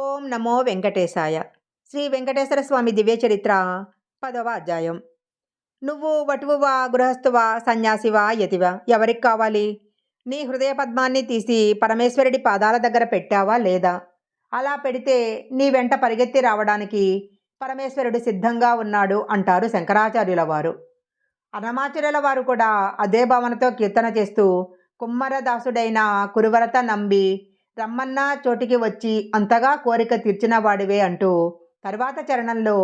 ఓం నమో వెంకటేశాయ. శ్రీ వెంకటేశ్వర స్వామి దివ్య చరిత్ర పదవ అధ్యాయం. నువ్వు వటువువా గృహస్థువా సన్యాసివా యతివా? ఎవరికి కావాలి? నీ హృదయ పద్మాన్ని తీసి పరమేశ్వరుడి పాదాల దగ్గర పెట్టావా లేదా? అలా పెడితే నీ వెంట పరిగెత్తి రావడానికి పరమేశ్వరుడు సిద్ధంగా ఉన్నాడు అంటారు శంకరాచార్యుల వారు అనమాచార్యుల వారు కూడా అదే భావనతో కీర్తన చేస్తూ కుమ్మరదాసుడైన కురువరత నంబి రమ్మన్నా చోటికి వచ్చి అంతగా కోరిక తీర్చిన వాడివే అంటూ తర్వాత చరణంలో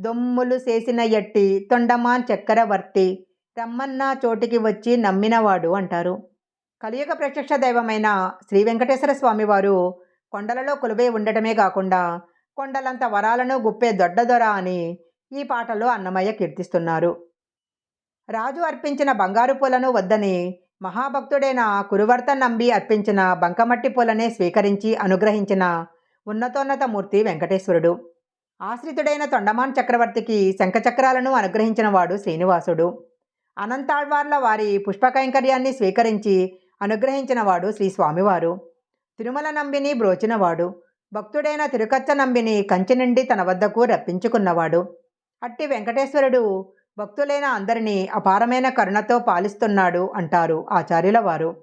దొమ్ములు చేసిన ఎట్టి తొండమాన్ చక్రవర్తి రమ్మన్నా చోటికి వచ్చి నమ్మినవాడు అంటారు. కలియుగ ప్రత్యక్ష దైవమైన శ్రీ వెంకటేశ్వర స్వామివారు కొండలలో కొలువై ఉండటమే కాకుండా కొండలంత వరాలను గుప్పే దొడ్డదొర అని ఈ పాటలో అన్నమయ్య కీర్తిస్తున్నారు. రాజు అర్పించిన బంగారు పూలను వద్దని మహాభక్తుడైన కురువర్త నంబి అర్పించిన బంకమట్టి పూలనే స్వీకరించి అనుగ్రహించిన ఉన్నతోన్నత మూర్తి వెంకటేశ్వరుడు. ఆశ్రితుడైన తొండమాన్ చక్రవర్తికి శంఖచక్రాలను అనుగ్రహించినవాడు శ్రీనివాసుడు. అనంతాళ్వార్ల వారి పుష్పకైంకర్యాన్ని స్వీకరించి అనుగ్రహించినవాడు శ్రీ స్వామివారు. తిరుమల నంబిని బ్రోచినవాడు. భక్తుడైన తిరుకచ్చ నంబిని కంచి నుండి తన వద్దకు రప్పించుకున్నవాడు. అట్టి వెంకటేశ్వరుడు భక్తులైన అందరినీ అపారమైన కరుణతో పాలిస్తున్నాడు అంటారు ఆచార్యుల వారు.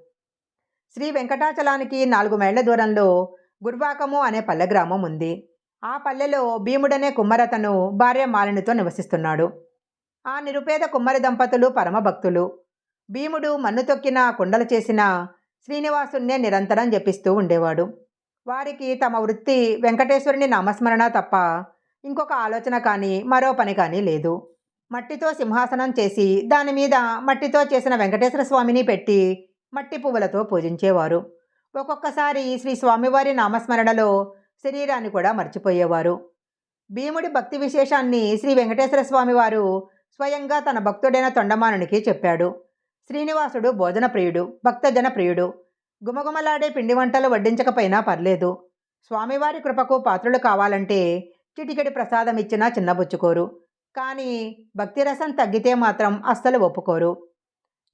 శ్రీ వెంకటాచలానికి నాలుగు మైళ్ళ దూరంలో గుర్వాకము అనే పల్లె గ్రామం ఉంది. ఆ పల్లెలో భీముడనే కుమ్మరతను భార్య మాలినితో నివసిస్తున్నాడు. ఆ నిరుపేద కుమ్మరి దంపతులు పరమభక్తులు భీముడు మన్ను తొక్కిన కుండలు చేసిన శ్రీనివాసున్నే నిరంతరం జపిస్తూ ఉండేవాడు. వారికి తమ వృత్తి వెంకటేశ్వరుని నామస్మరణ తప్ప ఇంకొక ఆలోచన కానీ మరో పని కానీ లేదు. మట్టితో సింహాసనం చేసి దాని మీద మట్టితో చేసిన వెంకటేశ్వర స్వామిని పెట్టి మట్టి పువ్వులతో పూజించేవారు. ఒక్కొక్కసారి శ్రీ స్వామివారి నామస్మరణలో శరీరాన్ని కూడా మర్చిపోయేవారు. భీముడి భక్తి విశేషాన్ని శ్రీ వెంకటేశ్వర స్వామివారు స్వయంగా తన భక్తుడైన తొండమానునికి చెప్పాడు. శ్రీనివాసుడు భోజన ప్రియుడు భక్తజన ప్రియుడు గుమగుమలాడే పిండి వంటలు వడ్డించకపోయినా పర్లేదు. స్వామివారి కృపకు పాత్రులు కావాలంటే చిటికెడి ప్రసాదం ఇచ్చినా చిన్నబుచ్చుకోరు. కానీ భక్తిరసం తగ్గితే మాత్రం అస్సలు ఒప్పుకోరు.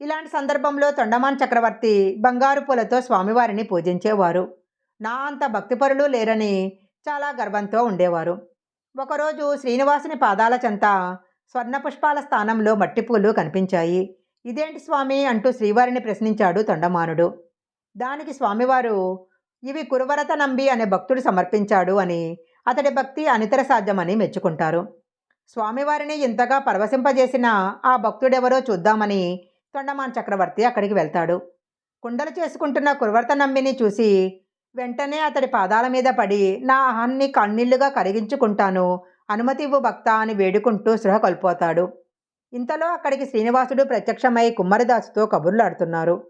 ఇలాంటి సందర్భంలో తొండమాన్ చక్రవర్తి బంగారు పూలతో స్వామివారిని పూజించేవారు. నా అంత భక్తిపరులు లేరని చాలా గర్వంతో ఉండేవారు. ఒకరోజు శ్రీనివాసుని పాదాల చెంత స్వర్ణ పుష్పాల స్థానంలో మట్టిపూలు కనిపించాయి. ఇదేంటి స్వామి అంటూ శ్రీవారిని ప్రశ్నించాడు తొండమానుడు. దానికి స్వామివారు ఇవి కురువరత నంబి అనే భక్తుడు సమర్పించాడు అని అతడి భక్తి అనితర సాధ్యమని మెచ్చుకుంటారు. స్వామివారిని ఇంతగా పరవశింపజేసిన ఆ భక్తుడెవరో చూద్దామని తొండమాన్ చక్రవర్తి అక్కడికి వెళ్తాడు. కుండలు చేసుకుంటున్న కురవర్త నమ్మిని చూసి వెంటనే అతడి పాదాల మీద పడి నా అహాన్ని కన్నీళ్ళుగా కరిగించుకుంటాను. అనుమతి ఇవ్వు భక్త అని వేడుకుంటూ సృహ కోల్పోతాడు. ఇంతలో అక్కడికి శ్రీనివాసుడు ప్రత్యక్షమై కుమ్మరిదాసుతో కబుర్లాడుతున్నారు.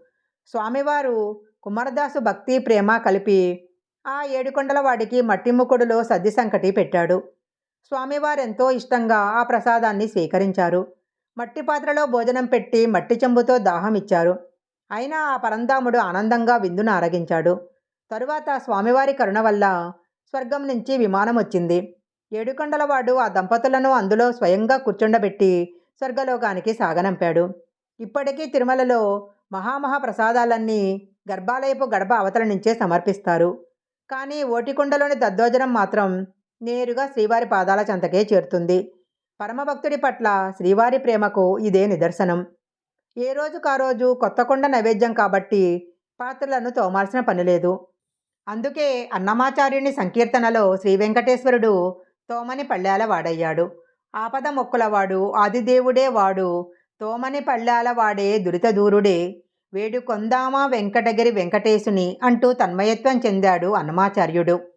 స్వామివారు కుమ్మరదాసు భక్తి ప్రేమ కలిపి ఆ ఏడుకొండల వాడికి మట్టి ముక్కుడులో సద్ది సంకటి పెట్టాడు. స్వామివారెంతో ఇష్టంగా ఆ ప్రసాదాన్ని స్వీకరించారు. మట్టి పాత్రలో భోజనం పెట్టి మట్టి చెంబుతో దాహం ఇచ్చారు. అయినా ఆ పరంధాముడు ఆనందంగా విందును ఆరగించాడు. తరువాత స్వామివారి కరుణ వల్ల స్వర్గం నుంచి విమానం వచ్చింది. ఏడుకొండలవాడు ఆ దంపతులను అందులో స్వయంగా కూర్చుండబెట్టి స్వర్గలోకానికి సాగనంపాడు. ఇప్పటికీ తిరుమలలో మహామహా ప్రసాదాలన్నీ గర్భాలయపు గడప అవతల నుంచే సమర్పిస్తారు. కానీ ఓటికొండలోని దద్దోజనం మాత్రం నేరుగా శ్రీవారి పాదాల చెంతకే చేరుతుంది. పరమభక్తుడి పట్ల శ్రీవారి ప్రేమకు ఇదే నిదర్శనం. ఏ రోజుకా రోజు కొత్త కొండ నైవేద్యం కాబట్టి పాత్రలను తోమాల్సిన పని లేదు. అందుకే అన్నమాచార్యుని సంకీర్తనలో శ్రీ వెంకటేశ్వరుడు తోమని పళ్ళాల వాడయ్యాడు. ఆపద మొక్కులవాడు ఆదిదేవుడే వాడు తోమని పళ్ళాల వాడే దురితదూరుడే వేడుకొందామా వెంకటగిరి వెంకటేశుని అంటూ తన్మయత్వం చెందాడు అన్నమాచార్యుడు.